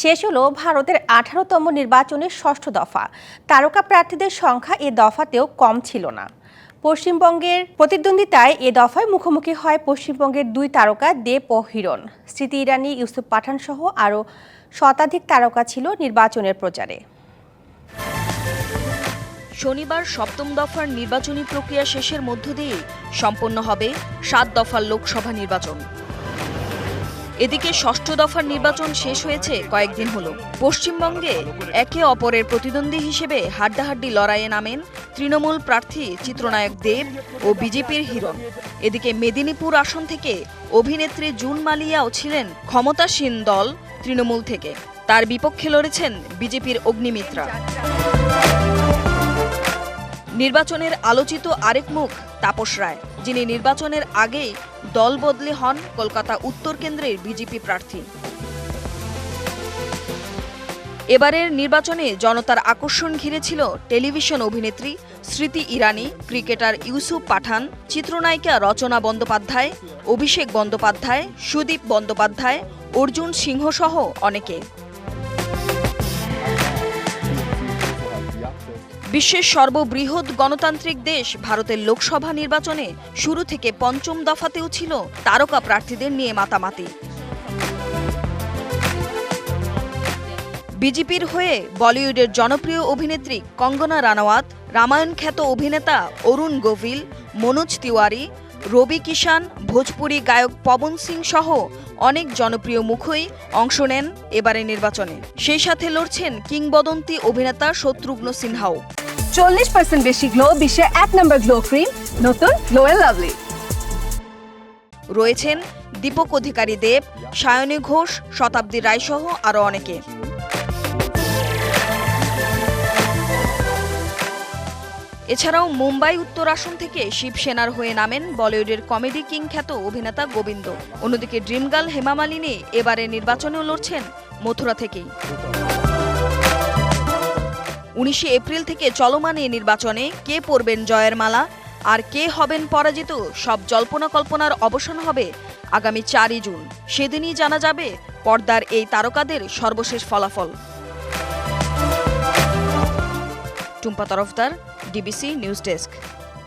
শেষ হলো ভারতের আঠারোতম নির্বাচনের ষষ্ঠ দফা। তারকা প্রার্থীদের সংখ্যা এ দফাতেও কম ছিল না। পশ্চিমবঙ্গের প্রতিদ্বন্দ্বিতায় এ দফায় মুখোমুখি হয় পশ্চিমবঙ্গের দুই তারকা দেব ও হিরণ। স্মৃতি ইরানি, ইউসুফ পাঠান সহ আরও শতাধিক তারকা ছিল নির্বাচনের প্রচারে। শনিবার সপ্তম দফার নির্বাচনী প্রক্রিয়া শেষের মধ্য দিয়ে সম্পন্ন হবে সাত দফার লোকসভা নির্বাচন। এদিকে ষষ্ঠ দফার নির্বাচন শেষ হয়েছে কয়েকদিন হলো। পশ্চিমবঙ্গে একে অপরের প্রতিদ্বন্দ্বী হিসেবে হাড্ডাহাড্ডি লড়াইয়ে নামেন তৃণমূল প্রার্থী চিত্রনায়ক দেব ও বিজেপির হিরণ। এদিকে মেদিনীপুর আসন থেকে অভিনেত্রী জুন মালিয়াও ছিলেন ক্ষমতাসীন দল তৃণমূল থেকে। তার বিপক্ষে লড়েছেন বিজেপির অগ্নিমিত্রা। নির্বাচনের আলোচিত আরেক মুখ তাপস রায়, যিনি নির্বাচনের আগেই দল বদলে হন কলকাতা উত্তর কেন্দ্রের বিজেপি প্রার্থী। এবারের নির্বাচনে জনতার আকর্ষণ ঘিরেছিল টেলিভিশন অভিনেত্রী স্মৃতি ইরানি, ক্রিকেটার ইউসুফ পাঠান, চিত্রনায়িকা রচনা বন্দ্যোপাধ্যায়, অভিষেক বন্দ্যোপাধ্যায়, সুদীপ বন্দ্যোপাধ্যায়, অর্জুন সিংহ সহ অনেকে। বিশ্বের সর্ববৃহৎ গণতান্ত্রিক দেশ ভারতের লোকসভা নির্বাচনে শুরু থেকে পঞ্চম দফাতেও ছিল তারকা প্রার্থীদের নিয়ে মাতামাতি। বিজেপির হয়ে বলিউডের জনপ্রিয় অভিনেত্রী কঙ্গনা রানাওয়াত, রামায়ণ খ্যাত অভিনেতা অরুণ গোভিল মনোজ তিওয়ারি, রবি কিষান ভোজপুরি গায়ক পবন সিং সহ অনেক জনপ্রিয় মুখই অংশ নেন এবারে নির্বাচনে। সেই সাথে লড়ছেন কিংবদন্তি অভিনেতা শত্রুঘ্ন সিনহাও। চল্লিশ পার্সেন্ট বেশি গ্লো বিশ্বের এক নম্বর গ্লো ক্রিম নতুন লাভলি রয়েছেন দীপক অধিকারী দেব, সায়নী ঘোষ, শতাব্দী রায় সহ আরও অনেকে। এছাড়াও মুম্বাই, উত্তর আসন থেকে শিবসেনার হয়ে নামেন বলিউডের কমেডি কিং খ্যাত অভিনেতা গোবিন্দ। অন্যদিকে ড্রিম গার্ল হেমা মালিনী এবারে নির্বাচনেও লড়ছেন মথুরা থেকেই। উনিশে এপ্রিল থেকে চলমান এই নির্বাচনে কে পড়বেন জয়ের মালা? আর কে হবেন পরাজিত? সব জল্পনা কল্পনার অবসান হবে আগামী চারই জুন। সেদিনই জানা যাবে পর্দার এই তারকাদের সর্বশেষ ফলাফল। Tumpa Tarafdar, DBC news desk.